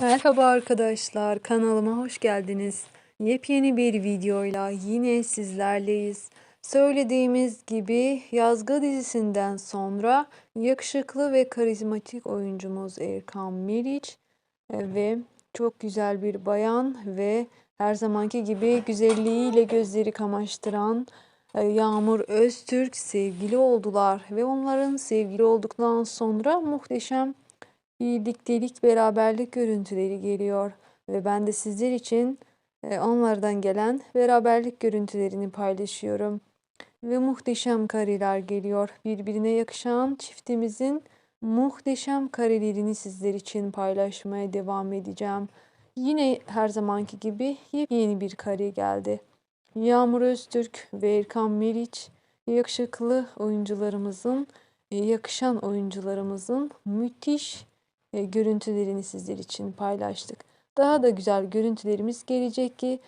Merhaba arkadaşlar, kanalıma hoş geldiniz. Yepyeni bir videoyla yine sizlerleyiz. Söylediğimiz gibi Yazgı dizisinden sonra yakışıklı ve karizmatik oyuncumuz Erkan Meriç e, ve çok güzel bir bayan ve her zamanki gibi güzelliğiyle gözleri kamaştıran e, Yağmur Öztürk sevgili oldular ve onların sevgili olduktan sonra muhteşem birliktelik, beraberlik görüntüleri geliyor ve ben de sizler için e, onlardan gelen beraberlik görüntülerini paylaşıyorum. Ve muhteşem kareler geliyor. Birbirine yakışan çiftimizin muhteşem karelerini sizler için paylaşmaya devam edeceğim. Yine her zamanki gibi yepyeni bir kare geldi. Yağmur Öztürk ve Erkan Meriç yakışıklı oyuncularımızın, e, yakışan oyuncularımızın müthiş görüntülerini sizler için paylaştık. Daha da güzel görüntülerimiz gelecek ki